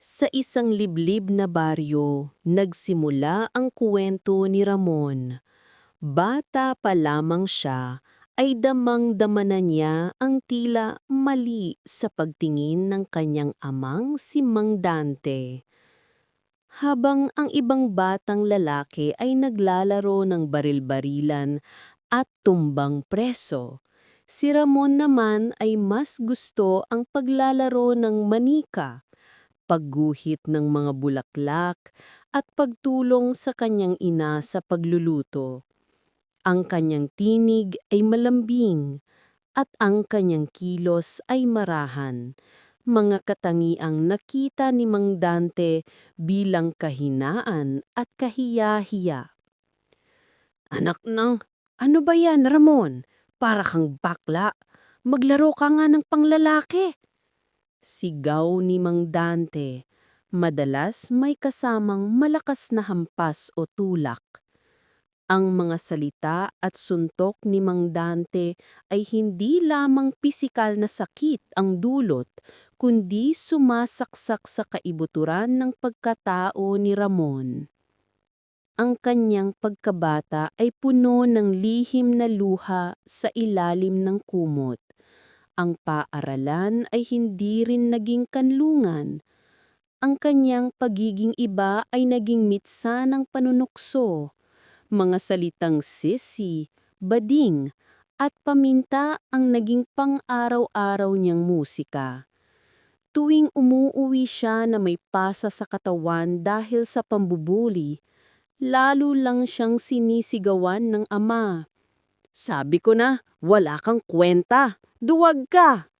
Sa isang liblib na baryo, nagsimula ang kuwento ni Ramon. Bata pa lamang siya, ay damang-dama na niya ang tila mali sa pagtingin ng kanyang amang si Mang Dante. Habang ang ibang batang lalaki ay naglalaro ng baril-barilan at tumbang preso, si Ramon naman ay mas gusto ang paglalaro ng manika, pagguhit ng mga bulaklak at pagtulong sa kanyang ina sa pagluluto. Ang kanyang tinig ay malambing at ang kanyang kilos ay marahan, mga katangiang nakita ni Mang Dante bilang kahinaan at kahiya-hiya. Anak ng, ano ba yan, Ramon? Para kang bakla. Maglaro ka nga ng panglalaki. Sigaw ni Mang Dante. Madalas may kasamang malakas na hampas o tulak. Ang mga salita at suntok ni Mang Dante ay hindi lamang pisikal na sakit ang dulot, kundi sumasaksak sa kaibuturan ng pagkatao ni Ramon. Ang kanyang pagkabata ay puno ng lihim na luha sa ilalim ng kumot. Ang paaralan ay hindi rin naging kanlungan. Ang kanyang pagiging iba ay naging mitsa ng panunukso. Mga salitang sisi, bading, at paminta ang naging pang-araw-araw niyang musika. Tuwing umuuwi siya na may pasa sa katawan dahil sa pambubuli, lalo lang siyang sinisigawan ng ama. Sabi ko na, wala kang kwenta, duwag ka!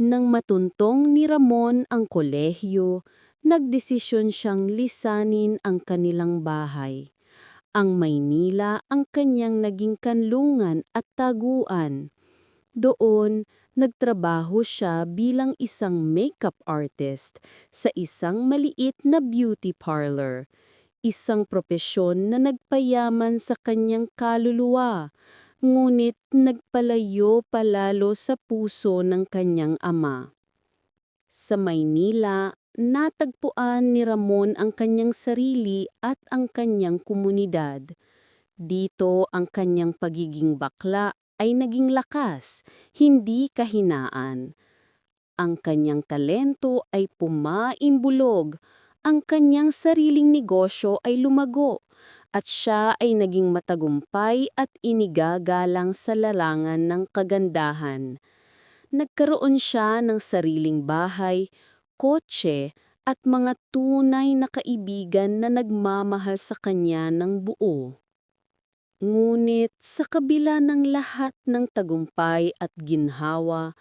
Nang matuntong ni Ramon ang kolehiyo, nagdesisyon siyang lisanin ang kanilang bahay. Ang Maynila ang kanyang naging kanlungan at taguan. Doon, nagtrabaho siya bilang isang makeup artist sa isang maliit na beauty parlor. Isang propesyon na nagpayaman sa kanyang kaluluwa, ngunit nagpalayo palalo sa puso ng kanyang ama. Sa Maynila, natagpuan ni Ramon ang kanyang sarili at ang kanyang komunidad. Dito ang kanyang pagiging bakla ay naging lakas, hindi kahinaan. Ang kanyang talento ay pumaimbulog, ang kanyang sariling negosyo ay lumago, at siya ay naging matagumpay at inigagalang sa larangan ng kagandahan. Nagkaroon siya ng sariling bahay, kotse, at mga tunay na kaibigan na nagmamahal sa kanya ng buo. Ngunit sa kabila ng lahat ng tagumpay at ginhawa,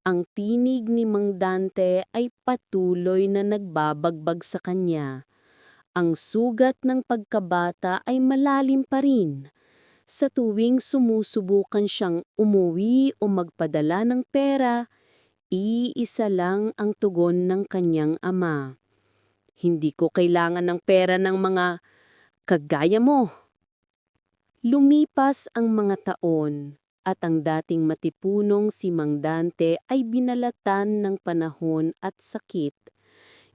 ang tinig ni Mang Dante ay patuloy na nagbabagbag sa kanya. Ang sugat ng pagkabata ay malalim pa rin. Sa tuwing sumusubukan siyang umuwi o magpadala ng pera, iisa lang ang tugon ng kanyang ama. Hindi ko kailangan ng pera ng mga kagaya mo. Lumipas ang mga taon at ang dating matipunong si Mang Dante ay binalatan ng panahon at sakit.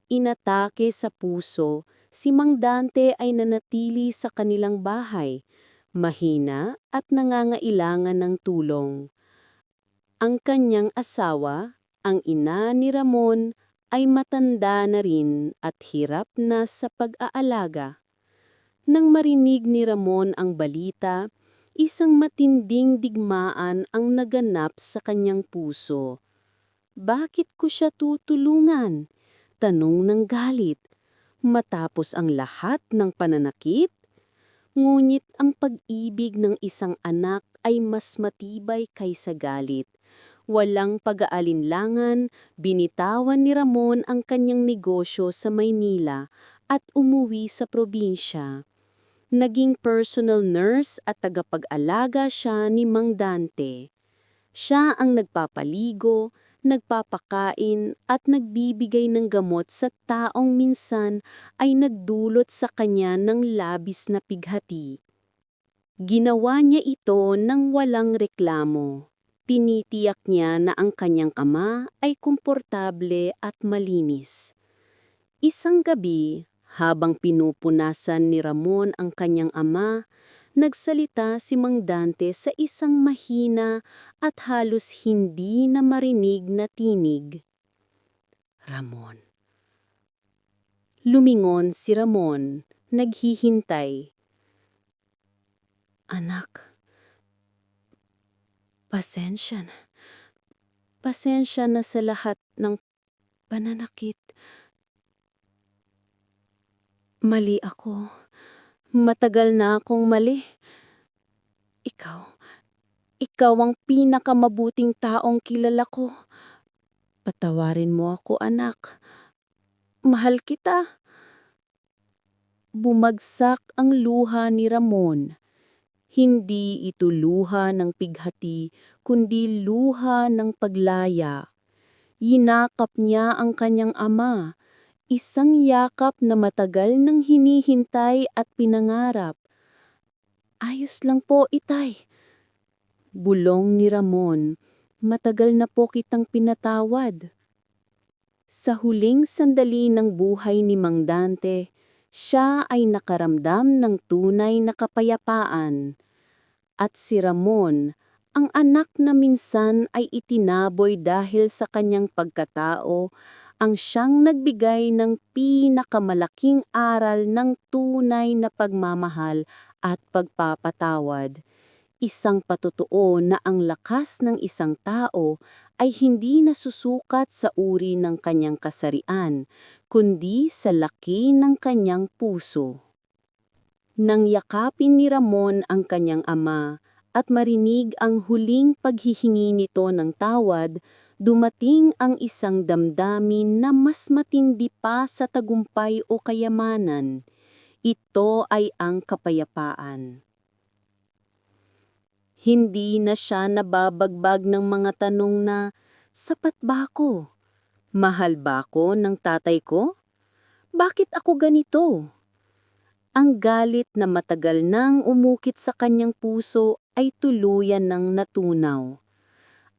Inatake sa puso, si Mang Dante ay nanatili sa kanilang bahay, mahina at nangangailangan ng tulong. Ang kanyang asawa, ang ina ni Ramon, ay matanda na rin at hirap na sa pag-aalaga. Nang marinig ni Ramon ang balita, isang matinding digmaan ang naganap sa kanyang puso. Bakit ko siya tutulungan? Tanong ng galit. Matapos ang lahat ng pananakit? Ngunit ang pag-ibig ng isang anak ay mas matibay kaysa galit. Walang pag-aalinlangan, binitawan ni Ramon ang kanyang negosyo sa Maynila at umuwi sa probinsya. Naging personal nurse at tagapag-alaga siya ni Mang Dante. Siya ang nagpapaligo, nagpapakain at nagbibigay ng gamot sa taong minsan ay nagdulot sa kanya ng labis na pighati. Ginawa niya ito ng walang reklamo. Tinitiyak niya na ang kanyang ama ay komportable at malinis. Isang gabi, habang pinupunasan ni Ramon ang kanyang ama, nagsalita si Mang Dante sa isang mahina at halos hindi na marinig na tinig. Ramon. Lumingon si Ramon, naghihintay. Anak, pasensya na. Pasensya na sa lahat ng pananakit. Mali ako. Matagal na akong mali. Ikaw, ikaw ang pinakamabuting taong kilala ko. Patawarin mo ako, anak. Mahal kita. Bumagsak ang luha ni Ramon. Hindi ito luha ng pighati, kundi luha ng paglaya. Yinakap niya ang kanyang ama, isang yakap na matagal nang hinihintay at pinangarap. Ayos lang po, itay. Bulong ni Ramon, matagal na po kitang pinatawad. Sa huling sandali ng buhay ni Mang Dante, siya ay nakaramdam ng tunay na kapayapaan. At si Ramon, ang anak na minsan ay itinaboy dahil sa kanyang pagkatao, ang siyang nagbigay ng pinakamalaking aral ng tunay na pagmamahal at pagpapatawad. Isang patutuo na ang lakas ng isang tao ay hindi nasusukat sa uri ng kanyang kasarian, kundi sa laki ng kanyang puso. Nang yakapin ni Ramon ang kanyang ama at marinig ang huling paghihingi nito ng tawad, dumating ang isang damdamin na mas matindi pa sa tagumpay o kayamanan. Ito ay ang kapayapaan. Hindi na siya nababagbag ng mga tanong na, sapat ba ako? Mahal ba ako ng tatay ko? Bakit ako ganito? Ang galit na matagal nang umukit sa kanyang puso ay tuluyan ng natunaw.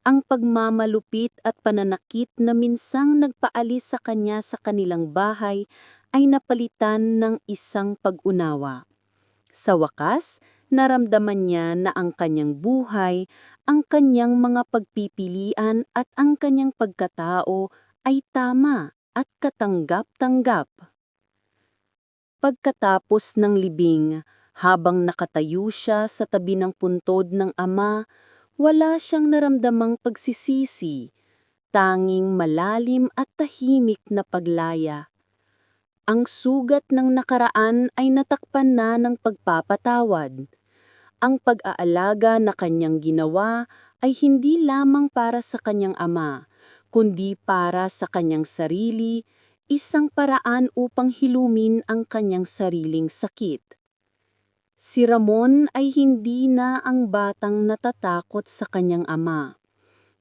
Ang pagmamalupit at pananakit na minsang nagpaalis sa kanya sa kanilang bahay ay napalitan ng isang pag-unawa. Sa wakas, naramdaman niya na ang kanyang buhay, ang kanyang mga pagpipilian at ang kanyang pagkatao ay tama at katanggap-tanggap. Pagkatapos ng libing, habang nakatayo siya sa tabi ng puntod ng ama, wala siyang naramdamang pagsisisi, tanging malalim at tahimik na paglaya. Ang sugat ng nakaraan ay natakpan na ng pagpapatawad. Ang pag-aalaga na kanyang ginawa ay hindi lamang para sa kanyang ama, kundi para sa kanyang sarili, isang paraan upang hilumin ang kanyang sariling sakit. Si Ramon ay hindi na ang batang natatakot sa kanyang ama.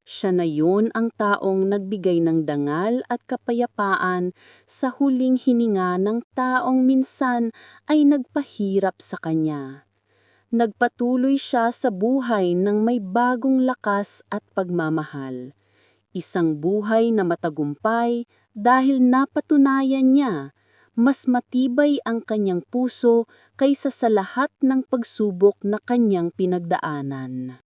Siya na yun ang taong nagbigay ng dangal at kapayapaan sa huling hininga ng taong minsan ay nagpahirap sa kanya. Nagpatuloy siya sa buhay ng may bagong lakas at pagmamahal. Isang buhay na matagumpay dahil napatunayan niya mas matibay ang kanyang puso kaysa sa lahat ng pagsubok na kanyang pinagdaanan.